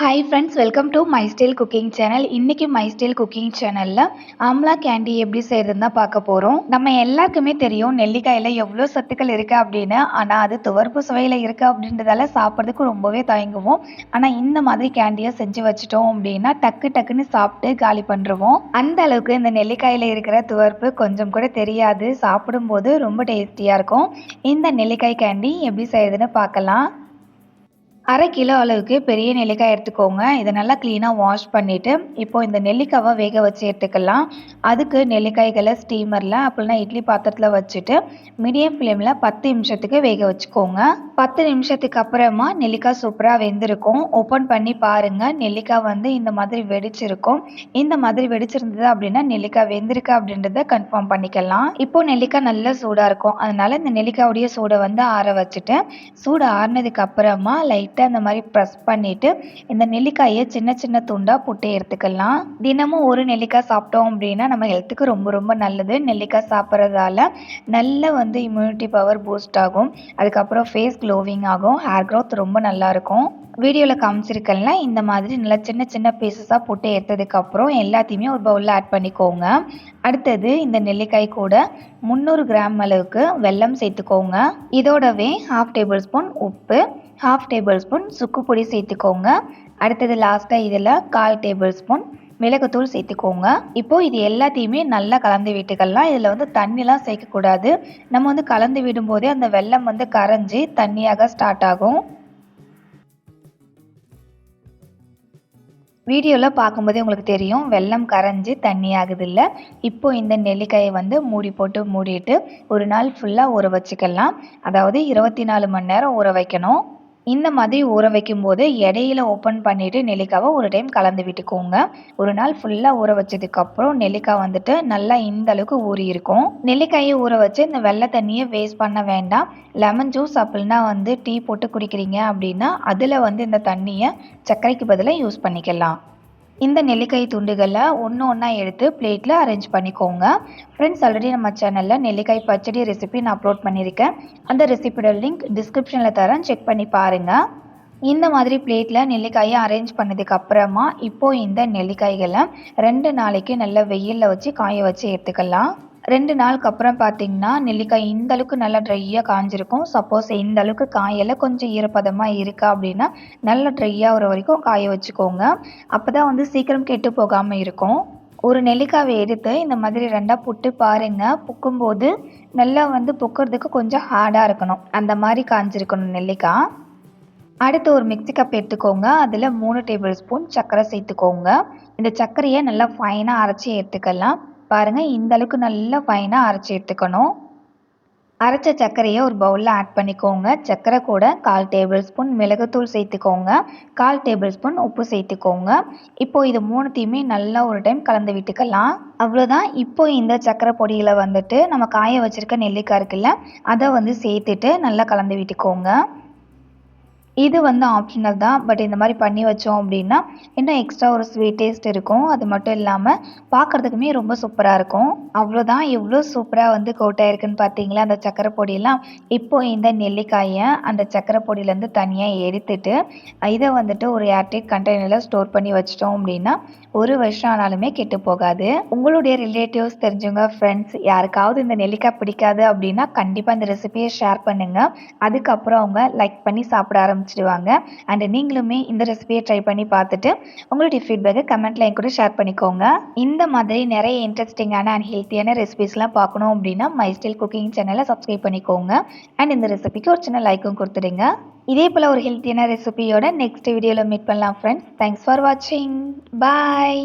Hi friends welcome to my style cooking channel இன்றைக்கி my style cooking சேனலில் amla candy எப்படி செய்கிறதுன்னு தான் பார்க்க போகிறோம் நம்ம எல்லாருக்குமே தெரியும் நெல்லிக்காயில் எவ்வளோ சத்துக்கள் இருக்குது அப்படின்னு. ஆனால் அது துவர்ப்பு சுவையில் இருக்குது அப்படின்றதால சாப்பிட்றதுக்கு ரொம்பவே தயங்குவோம். ஆனால் இந்த மாதிரி கேண்டியை செஞ்சு வச்சிட்டோம் அப்படின்னா டக்கு டக்குன்னு சாப்பிட்டு காலி பண்ணுருவோம். அந்த அளவுக்கு இந்த நெல்லிக்காயில் இருக்கிற துவர்ப்பு கொஞ்சம் கூட தெரியாது. சாப்பிடும்போது ரொம்ப டேஸ்டியாக இருக்கும். இந்த நெல்லிக்காய் கேண்டி எப்படி செய்கிறதுன்னு பார்க்கலாம். அரை கிலோ அளவுக்கு பெரிய நெல்லிக்காய் எடுத்துக்கோங்க. இதை நல்லா க்ளீனாக வாஷ் பண்ணிவிட்டு இப்போது இந்த நெல்லிக்காவை வேக வச்சு எடுத்துக்கலாம். அதுக்கு நெல்லிக்காய்களை ஸ்டீமரில் அப்படின்னா இட்லி பாத்திரத்தில் வச்சுட்டு மீடியம் ஃப்ளேமில் பத்து நிமிஷத்துக்கு வேக வச்சுக்கோங்க. பத்து நிமிஷத்துக்கு அப்புறமா நெல்லிக்காய் சூப்பராக வெந்திருக்கும். ஓப்பன் பண்ணி பாருங்கள் நெல்லிக்காய் வந்து இந்த மாதிரி வெடிச்சிருக்கும். இந்த மாதிரி வெடிச்சிருந்தது அப்படின்னா நெல்லிக்காய் வெந்திருக்கு அப்படின்றத கன்ஃபார்ம் பண்ணிக்கலாம். இப்போ நெல்லிக்காய் நல்லா சூடாக இருக்கும். அதனால் இந்த நெல்லிக்காயுடைய சூடை வந்து ஆற வச்சுட்டு சூடு ஆறினதுக்கு அப்புறமா லைட் லைட்டாக அந்த மாதிரி ப்ரெஸ் பண்ணிவிட்டு இந்த நெல்லிக்காயை சின்ன சின்ன துண்டாக போட்டு எடுத்துக்கலாம். தினமும் ஒரு நெல்லிக்காய் சாப்பிட்டோம் அப்படின்னா நம்ம ஹெல்த்துக்கு ரொம்ப ரொம்ப நல்லது. நெல்லிக்காய் சாப்பிட்றதால நல்ல வந்து இம்யூனிட்டி பவர் பூஸ்ட் ஆகும். அதுக்கப்புறம் ஃபேஸ் க்ளோவிங் ஆகும். ஹேர் க்ரோத் ரொம்ப நல்லாயிருக்கும் வீடியோவில் காமிச்சிருக்கல இந்த மாதிரி நல்லா சின்ன சின்ன பீசஸாக போட்டு எடுத்ததுக்கப்புறம் எல்லாத்தையுமே ஒரு பவுலில் ஆட் பண்ணிக்கோங்க. அடுத்தது இந்த நெல்லிக்காய் கூட முந்நூறு கிராம் அளவுக்கு வெல்லம் சேர்த்துக்கோங்க. இதோடவே ஹாஃப் டேபிள் ஸ்பூன் உப்பு ஹாஃப் டேபிள் ஸ்பூன் சுக்கு பொடி சேர்த்துக்கோங்க. அடுத்தது லாஸ்ட்டாக இதில் கால் டேபிள் ஸ்பூன் மிளகுத்தூள் சேர்த்துக்கோங்க. இப்போது இது எல்லாத்தையுமே நல்லா கலந்து விட்டுக்கலாம். இதில் வந்து தண்ணிலாம் சேர்க்கக்கூடாது. நம்ம வந்து கலந்து விடும்போதே அந்த வெள்ளம் வந்து கரைஞ்சி தண்ணியாக ஸ்டார்ட் ஆகும். வீடியோவில் பார்க்கும்போதே உங்களுக்கு தெரியும் வெள்ளம் கரைஞ்சி தண்ணி ஆகுதில்ல. இப்போ இந்த நெல்லிக்காயை வந்து மூடி போட்டு மூடிட்டு ஒரு நாள் ஃபுல்லாக ஊற வச்சுக்கலாம். அதாவது இருபத்தி நாலு மணி நேரம் ஊற வைக்கணும். இந்த மாதிரி ஊற வைக்கும் போது இடையில ஓப்பன் பண்ணிவிட்டு நெல்லிக்காவை ஒரு டைம் கலந்து விட்டுக்கோங்க. ஒரு நாள் ஃபுல்லாக ஊற வச்சதுக்கப்புறம் நெல்லிக்காய் வந்துட்டு நல்லா இந்த அளவுக்கு ஊறி இருக்கும். நெல்லிக்காயை ஊற வச்சு இந்த வெள்ளை தண்ணியை வேஸ்ட் பண்ண வேண்டாம். லெமன் ஜூஸ் அப்படின்னா வந்து டீ போட்டு குடிக்கிறீங்க அப்படின்னா அதில் வந்து இந்த தண்ணியை சர்க்கரைக்கு பதிலாக யூஸ் பண்ணிக்கலாம். இந்த நெல்லிக்காய் துண்டுகளை ஒன்று ஒன்றா எடுத்து பிளேட்டில் அரேஞ்ச் பண்ணிக்கோங்க. ஃப்ரெண்ட்ஸ் ஆல்ரெடி நம்ம சேனலில் நெல்லிக்காய் பச்சடி ரெசிபி நான் அப்லோட் பண்ணியிருக்கேன். அந்த ரெசிபியோட லிங்க் டிஸ்கிரிப்ஷனில் தரேன். செக் பண்ணி பாருங்கள் இந்த மாதிரி பிளேட்டில் நெல்லிக்காயை அரேஞ்ச் பண்ணதுக்கு அப்புறமா இப்போது இந்த நெல்லிக்காய்களை ரெண்டு நாளைக்கு நல்லா வெயிலில் வச்சு காய வச்சு எடுத்துக்கலாம். ரெண்டு நாளுக்கு அப்புறம் பார்த்தீங்கன்னா நெல்லிக்காய் இந்த அளவுக்கு நல்லா ட்ரையாக காஞ்சிருக்கும். சப்போஸ் இந்த அளவுக்கு காயில் கொஞ்சம் ஈரப்பதமாக இருக்கா அப்படின்னா நல்லா ட்ரையாக வர வரைக்கும் காய வச்சுக்கோங்க. அப்போ தான் வந்து சீக்கிரம் கெட்டு போகாமல் இருக்கும். ஒரு நெல்லிக்காவை எடுத்து இந்த மாதிரி ரெண்டாக புட்டு பாருங்கள் புக்கும்போது நல்லா வந்து புக்கிறதுக்கு கொஞ்சம் ஹார்டாக இருக்கணும். அந்த மாதிரி காஞ்சிருக்கணும் நெல்லிக்காய் அடுத்து ஒரு மிக்சி கப் எடுத்துக்கோங்க. அதில் மூணு டேபிள் ஸ்பூன் சர்க்கரை சேர்த்துக்கோங்க. இந்த சர்க்கரையை நல்லா ஃபைனாக அரைச்சி எடுத்துக்கலாம். பாருங்கள் இந்த அளவுக்கு நல்லா ஃபைனாக அரைச்சி எடுத்துக்கணும். அரைச்ச சர்க்கரையை ஒரு பவுலில் ஆட் பண்ணிக்கோங்க. சர்க்கரை கூட கால் டேபிள் ஸ்பூன் மிளகுத்தூள் சேர்த்துக்கோங்க. கால் டேபிள் ஸ்பூன் உப்பு சேர்த்துக்கோங்க. இப்போ இது மூணுத்தையுமே நல்லா ஒரு டைம் கலந்து விட்டுக்கலாம். அவ்வளோதான் இப்போ இந்த சர்க்கரை பொடியில் வந்துட்டு நம்ம காய வச்சுருக்க நெல்லிக்காய் இருக்குல்ல அதை வந்து சேர்த்துட்டு நல்லா கலந்து விட்டுக்கோங்க. இது வந்து ஆப்ஷனல் தான். பட் இந்த மாதிரி பண்ணி வச்சோம் அப்படின்னா இன்னும் எக்ஸ்ட்ரா ஒரு ஸ்வீட் டேஸ்ட் இருக்கும். அது மட்டும் இல்லாமல் பார்க்குறதுக்குமே ரொம்ப சூப்பராக இருக்கும். அவ்வளோதான் எவ்வளோ சூப்பராக வந்து கோட்டாயிருக்குன்னு பார்த்தீங்களா அந்த சக்கரை பொடியெல்லாம். இப்போ இந்த நெல்லிக்காயை அந்த சக்கரை பொடியிலேருந்து தனியாக எடுத்துட்டு இதை வந்துட்டு ஒரு ஏர்டைட் கண்டெய்னரில் ஸ்டோர் பண்ணி வச்சிட்டோம் அப்படின்னா ஒரு வருஷம் ஆனாலுமே கெட்டு போகாது. உங்களுடைய ரிலேட்டிவ்ஸ் தெரிஞ்சவங்க ஃப்ரெண்ட்ஸ் யாருக்காவது இந்த நெல்லிக்காய் பிடிக்காது அப்படின்னா கண்டிப்பாக இந்த ரெசிபியை ஷேர் பண்ணுங்கள் அதுக்கப்புறம் அவங்க லைக் பண்ணி சாப்பிட ஆரம்பிச்சு ஆரம்பிச்சிடுவாங்க. அண்ட் நீங்களுமே இந்த ரெசிபியை ட்ரை பண்ணி பார்த்துட்டு உங்களுடைய ஃபீட்பேக்கை கமெண்ட்டில் என் கூட ஷேர் பண்ணிக்கோங்க. இந்த மாதிரி நிறைய இன்ட்ரெஸ்டிங்கான அண்ட் ஹெல்த்தியான ரெசிபிஸ்லாம் பார்க்கணும் அப்படின்னா மை ஸ்டைல் குக்கிங் சேனலை சப்ஸ்கிரைப் பண்ணிக்கோங்க. அண்ட் இந்த ரெசிபிக்கு ஒரு சின்ன லைக்கும் கொடுத்துடுங்க. இதே போல் ஒரு ஹெல்த்தியான ரெசிபியோட நெக்ஸ்ட் வீடியோவில் மீட் பண்ணலாம் ஃப்ரெண்ட்ஸ் தேங்க்ஸ் ஃபார் வாட்சிங் பாய்